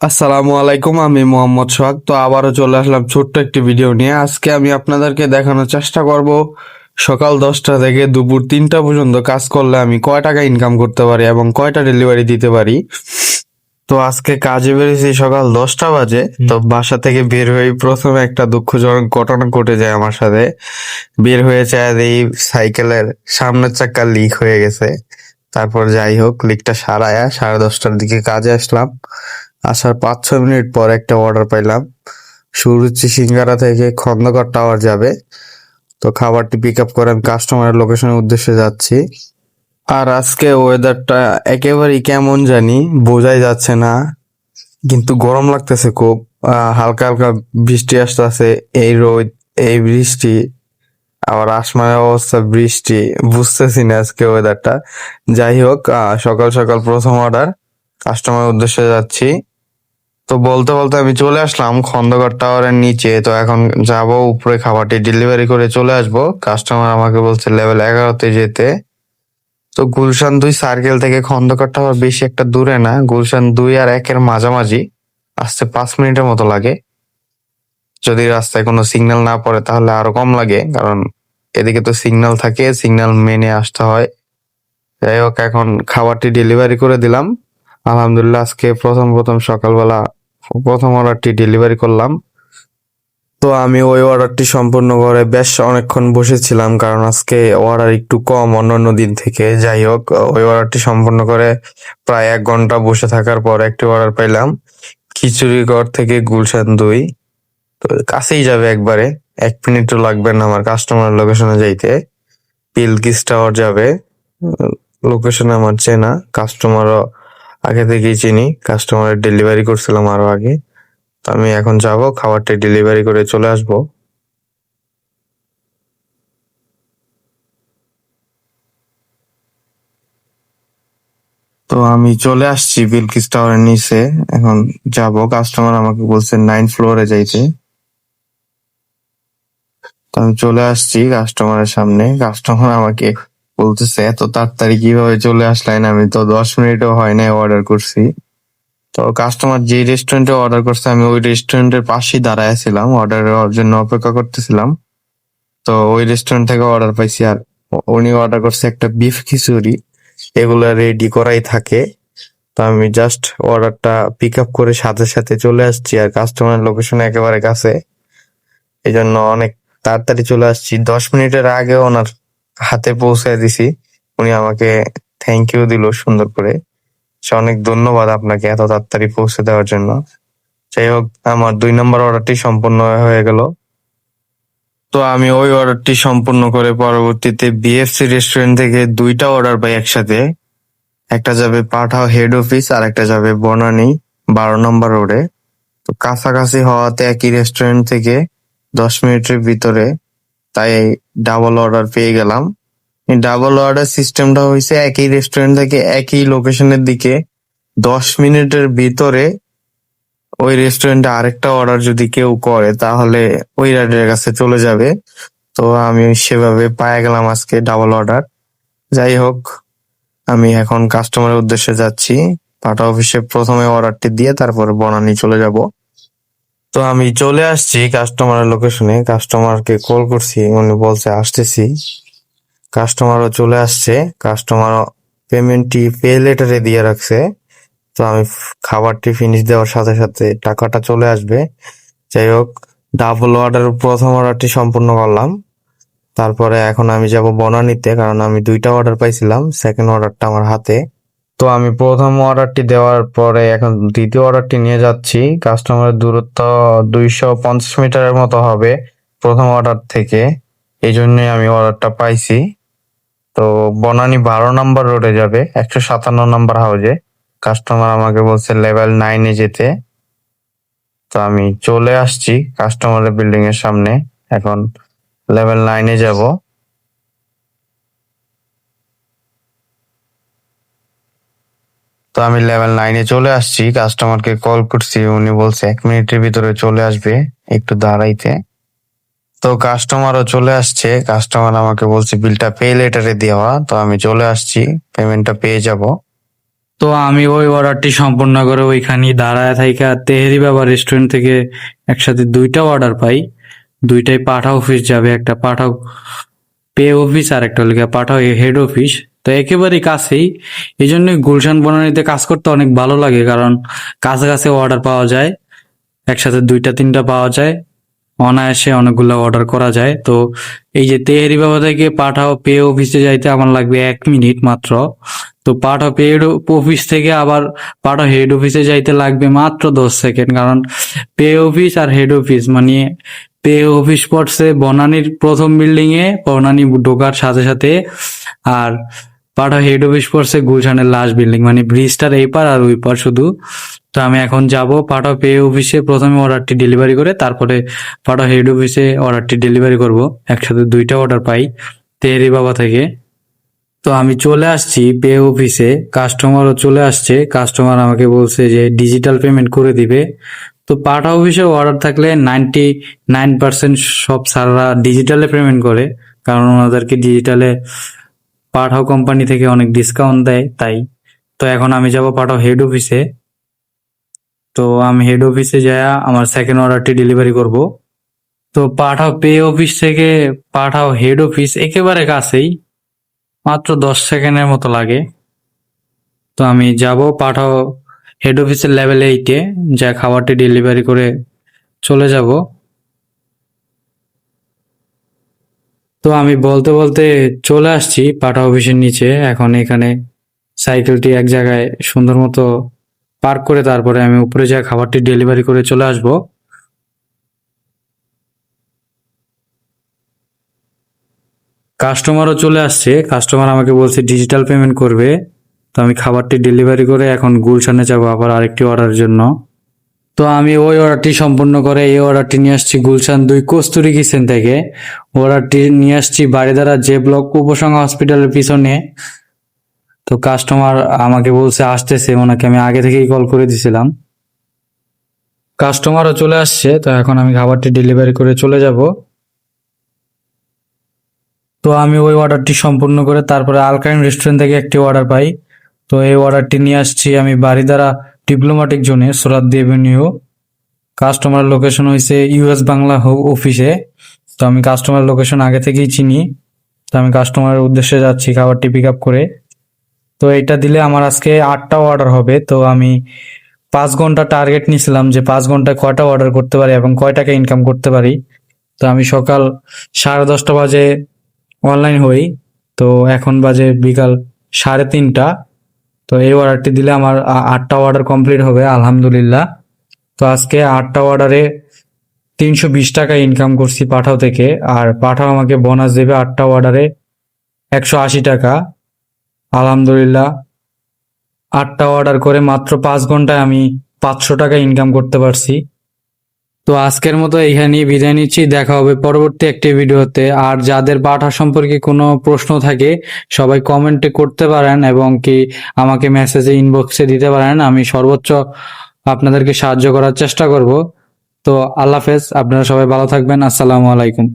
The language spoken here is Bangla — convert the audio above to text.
আসসালামু আলাইকুম আমি মোহাম্মদ সোহাগ। তো আবারও চলে আসলাম ছোট্ট একটি ভিডিও নিয়ে। আজকে আমি আপনাদেরকে দেখানোর চেষ্টা করব সকাল দশটা থেকে দুপুর তিনটা পর্যন্ত কাজ করলে আমি কয় টাকা ইনকাম করতে পারি এবং কয়টা ডেলিভারি দিতে পারি। তো আজকে কাজে বেরিয়েছি সকাল দশটা বাজে। তো বাসা থেকে বের হয়ে প্রথমে একটা দুঃখজনক ঘটনা ঘটে যায় আমার সাথে। বের হয়েছে আর এই সাইকেলের সামনের চাক্কা লিক হয়ে গেছে। তারপর যাই হোক লিকটা সারায়া সাড়ে দশটার দিকে কাজে আসলাম। আসার পাঁচ ছ মিনিট পর একটা অর্ডার পাইলাম। সুরুচি সিঙ্গারা থেকে খন্দকার টাওয়ার যাবে। তো খাবারটি পিক আপ করে আমি কাস্টমারের লোকেশনের উদ্দেশ্যে যাচ্ছি। আর আজকে ওয়েদারটা একেবারেই কেমন জানি বোঝাই যাচ্ছে না, কিন্তু গরম লাগতেছে খুব। হালকা হালকা বৃষ্টি আসতেছে, এই রোদ, এই বৃষ্টি, আবার আসমানের অবস্থা বৃষ্টি, বুঝতেছি না আজকে ওয়েদারটা যাই হোক সকাল সকাল প্রথম অর্ডার কাস্টমারের উদ্দেশ্যে যাচ্ছি। তো বলতে বলতে আমি চলে আসলাম খন্দকার টাওয়ারের নিচে। তো এখন যাব উপরে খাবারটি ডেলিভারি করে চলে আসব। কাস্টমার আমাকে বলছে লেভেল এগারোতে যেতে। তো গুলশান দুই সার্কেল থেকে খন্দকার টাওয়ার বেশি একটা দূরে না, গুলশান দুই আর একের মাঝামাঝি। আসতে পাঁচ মিনিটের মতো লাগে। যদি রাস্তায় কোনো সিগন্যাল না পড়ে তাহলে আরও কম লাগে, কারণ এদিকে তো সিগন্যাল থাকে সিগন্যাল মেনে আসতে হয়। যাই হোক, এখন খাবারটি ডেলিভারি করে দিলাম। আলহামদুলিল্লাহ, আজকে প্রথম প্রথম সকালবেলা প্রথম অর্ডারটি ডেলিভারি করলাম। তো আমি ওই অর্ডারটি সম্পূর্ণ করে বেশ অনেকক্ষণ বসেছিলাম, কারণ আজকে অর্ডার একটু কম অন্যান্য দিন থেকে। যাই হোক, ওই অর্ডারটি সম্পূর্ণ করে প্রায় এক ঘণ্টা বসে থাকার পর একটি অর্ডার পাইলাম খিচুড়িগড় থেকে গুলশান দুই। তো কাছেই যাবে একবারে, এক মিনিটও লাগবে না আমার কাস্টমার লোকেশনে যাইতে। পিলকিস টাওয়ার যাবে লোকেশন আমার চেনা কাস্টমারও আগে থেকেই চিনি কাস্টমারের ডেলিভারি করছিলাম আরও আগে। তো আমি এখন যাব, খাবারটা ডেলিভারি করে চলে আসব। তো আমি চলে আসছি বিলকিস টাওয়ারের নিচে। এখন যাব কাস্টমার আমাকে বলছে নাইন ফ্লোরে যাইতে। তো আমি চলে আসছি কাস্টমারের সামনে। কাস্টমার আমাকে বলতেছে, এত তাড়াতাড়ি কীভাবে চলে আসলেন আমি তো দশ মিনিটও হয় নাই অর্ডার করছি। তো কাস্টমার যে রেস্টুরেন্টে অর্ডার করছে, আমি ওই রেস্টুরেন্টের পাশেই দাঁড়ায় ছিলাম অর্ডারের জন্য অপেক্ষা করতেছিলাম। তো ওই রেস্টুরেন্ট থেকে অর্ডার পাইছি আর উনি অর্ডার করছে একটা বিফ খিচুড়ি, এগুলো রেডি করাই থাকে। তো আমি জাস্ট অর্ডারটা পিক আপ করে সাথে সাথে চলে আসছি আর কাস্টমার লোকেশন একেবারে কাছে। এই জন্য অনেক তাড়াতাড়ি চলে আসছি। দশ মিনিটের আগে ওনার হাতে পৌঁছায় দিছি। উনি আমাকে থ্যাংক ইউ দিল সুন্দর করে। অনেক ধন্যবাদ আপনাকে এত তাড়াতাড়ি পৌঁছে দেওয়ার জন্য। যাই হোক, আমার দুই নম্বর অর্ডারটি সম্পূর্ণ হয়ে গেল। তো আমি ওই অর্ডারটি সম্পূর্ণ করে পরবর্তীতে বিএফসি রেস্টুরেন্ট থেকে দুইটা অর্ডার পাই একসাথে। একটা যাবে পাঠাও হেড অফিস আর একটা যাবে বনানি বারো নম্বর রোডে তো কাছাকাছি হওয়াতে একই রেস্টুরেন্ট থেকে দশ মিনিটের ভিতরে তাই ডাবল অর্ডার পেয়ে গেলাম। ডাবল অর্ডার সিস্টেমটা হয়েছে একই রেস্টুরেন্ট থেকে একই লোকেশনের দিকে। দশ মিনিটের ভিতরে ওই রেস্টুরেন্টে আরেকটা অর্ডার যদি কেউ করে, তাহলে ওই রাইডের কাছে চলে যাবে। তো আমি সেভাবে পায়ে গেলাম আজকে ডাবল অর্ডার যাই হোক, আমি এখন কাস্টমারের উদ্দেশ্যে যাচ্ছি। পাটা অফিসে প্রথমে অর্ডারটি দিয়ে তারপরে বনানি চলে যাব। তো আমি চলে আসছি কাস্টমারের লোকেশনে কাস্টমারকে কল করছি, উনি বলছে, আসতেছি। কাস্টমারও চলে আসছে। কাস্টমার পেমেন্টটি পে লেটারে দিয়ে রাখছে। তো আমি খাবারটি ফিনিশ দেওয়ার সাথে সাথে টাকাটা চলে আসবে। যাই হোক ডাবল অর্ডার প্রথম অর্ডারটি সম্পূর্ণ করলাম। তারপরে এখন আমি যাব বনানীতে, কারণ আমি দুইটা অর্ডার পাইছিলাম। সেকেন্ড অর্ডারটা আমার হাতে। তো আমি প্রথম অর্ডারটি দেওয়ার পরে এখন দ্বিতীয় অর্ডারটি নিয়ে যাচ্ছি। কাস্টমারের দূরত্ব দুইশো পঞ্চাশ মিটারের মতো হবে প্রথম অর্ডার থেকে। এই জন্যই আমি অর্ডারটা পাইছি। তো বনানী বারো নাম্বার রোডে যাবে, একশো সাতান্ন নাম্বার হাউজে কাস্টমার আমাকে বলছে লেভেল নাইনে যেতে। তো আমি চলে আসছি কাস্টমারের বিল্ডিং এর সামনে। এখন লেভেল নাইনে যাব। তো আমি লেভেল নাইনে চলে আসছি। কাস্টমারকে কল করছি, উনি বলছে, এক মিনিটের ভিতরে চলে আসবে, একটু দাঁড়াইতে। তো কাস্টমারও চলে আসছে। কাস্টমার আমাকে বলছে বিলটা পে লেটারে দেওয়া। তো আমি চলে আসছি পেমেন্টটা পেয়ে যাব। তো আমি ওই অর্ডারটি সম্পূর্ণ করে ওইখানে দাঁড়ায় থাইকা তেহেরি বাবা রেস্টুরেন্ট থেকে একসাথে দুইটা অর্ডার পাই। দুইটাই পাঠা অফিস যাবে, একটা পাঠাও পে অফিস আর একটা গিয়ে পাঠাও হেড অফিস তো একেবারেই কাছেই। এই জন্যই গুলশান বনানীতে কাজ করতে অনেক ভালো লাগে, কারণ কাছাকাছি অর্ডার পাওয়া যায়, একসাথে দুইটা, তিনটা পাওয়া যায়। অনায়াসে অনেকগুলো অর্ডার করা যায়। তো এই যে তেহেরি বাবা থেকে পাঠাও পে অফিসে যাইতে আমার লাগবে এক মিনিট মাত্র। তো পাঠাও পে অফিস থেকে আবার পাঠাও হেড অফিসে যাইতে লাগবে মাত্র দশ সেকেন্ড, কারণ পে অফিস আর হেড অফিস মানে পে অফিস পড়ছে বনানীর প্রথম বিল্ডিং এ, বনানী ঢোকার সাথে সাথে। আর পাঠাও হেড অফিস পড়ছে গুলশানের লাস্ট বিল্ডিং মানে ব্রিজটার এই পার আর ওই পার শুধু। তো আমি এখন যাব পাঠাও পে অফিসে প্রথমে অর্ডারটি ডেলিভারি করে, তারপরে পাঠাও হেড অফিসে অর্ডারটি ডেলিভারি করব। একসাথে দুইটা অর্ডার পাই তেহরি বাবা থেকে। তো আমি চলে আসছি পে অফিসে কাস্টমারও চলে আসছে। কাস্টমার আমাকে বলছে যে ডিজিটাল পেমেন্ট করে দিবে। তো পাঠা অফিসে অর্ডার থাকলে নাইনটি নাইন পার্সেন্ট সব স্যাররা ডিজিটালে পেমেন্ট করে, কারণ ওনাদেরকে ডিজিটালে পাঠাও কোম্পানি থেকে অনেক ডিসকাউন্ট দেয়, তাই। তো এখন আমি যাব পাঠাও হেড অফিসে তো আমি হেড অফিসে যাই আমার সেকেন্ড অর্ডারটি ডেলিভারি করব। তো পাঠাও পে অফিস থেকে পাঠাও হেড অফিস একেবারে কাছেই, মাত্র দশ সেকেন্ডের মতো লাগে। তো আমি যাব পাঠাও হেড অফিসের লেভেল এইটে যা খাবারটি ডেলিভারি করে চলে যাব। তো আমি বলতে বলতে চলে আসছি পাঠা অফিসের নিচে। এখন এখানে সাইকেলটি এক জায়গায় সুন্দর মতো পার্ক করে তারপরে আমি উপরে যা খাবারটি ডেলিভারি করে চলে আসব। কাস্টমারও চলে আসছে। কাস্টমার আমাকে বলছে ডিজিটাল পেমেন্ট করবে। তো আমি খাবারটি ডেলিভারি করে এখন গুলশানে যাব আবার আরেকটি অর্ডারের জন্য। তো আমি ওই অর্ডারটি সম্পূর্ণ করে এই অর্ডারটি নিয়ে আসছি গুলশান দুই কস্তুরি কিচেন থেকে। অর্ডারটি নিয়ে আসছি বাড়িদারা যে ব্লক উপসংঘ হসপিটালের পিছনে। তো কাস্টমার আমাকে বলছে, আসতেছে। ওনাকে আমি আগে থেকেই কল করে দিছিলাম। কাস্টমারও চলে আসছে, তো এখন আমি খাবারটি ডেলিভারি করে চলে যাব। তো আমি ওই অর্ডারটি সম্পূর্ণ করে তারপরে আলকাইন রেস্টুরেন্ট থেকে একটি অর্ডার পাই। তো এই অর্ডারটি নিয়ে আসছি আমি বাড়িদারা ডিপ্লোম্যাটিক জোনে সোরাদ্দি এভিনিউ কাস্টমার লোকেশন হয়েছে ইউএস বাংলা অফিসে তো আমি কাস্টমার লোকেশন আগে থেকেই চিনি। তো আমি কাস্টমারের উদ্দেশ্যে যাচ্ছি খাবারটি পিক আপ করে। তো এটা দিলে আমার আজকে আটটা অর্ডার হবে। তো আমি পাঁচ ঘণ্টা টার্গেট নিয়েছিলাম যে পাঁচ ঘন্টায় কয়টা অর্ডার করতে পারি এবং কয় টাকা ইনকাম করতে পারি। তো আমি সকাল সাড়ে দশটা বাজে অনলাইন হই। তো এখন বাজে বিকাল সাড়ে তিনটা। তো এই অর্ডারটি দিলে আমার আটটা অর্ডার কমপ্লিট হবে, আলহামদুলিল্লাহ। তো আজকে আটটা অর্ডারে তিনশো বিশ টাকা ইনকাম করছি পাঠাও থেকে, আর পাঠাও আমাকে বোনাস দেবে আটটা অর্ডারে একশো আশি টাকা। আলহামদুলিল্লাহ, আটটা অর্ডার করে মাত্র পাঁচ ঘন্টায় আমি পাঁচশো টাকা ইনকাম করতে পারছি। তো আজকের মতো এখানেই বিদায় নিচ্ছি। দেখা হবে পরবর্তী একটি ভিডিওতে। আর যাদের পাঠা সম্পর্কে কোনো প্রশ্ন থাকে, সবাই কমেন্টে করতে পারেন এবং কি আমাকে মেসেজে ইনবক্সে দিতে পারেন। আমি সর্বোচ্চ আপনাদেরকে সাহায্য করার চেষ্টা করব। তো আল্লাহ হাফেজ। আপনারা সবাই ভালো থাকবেন। আসসালামু আলাইকুম।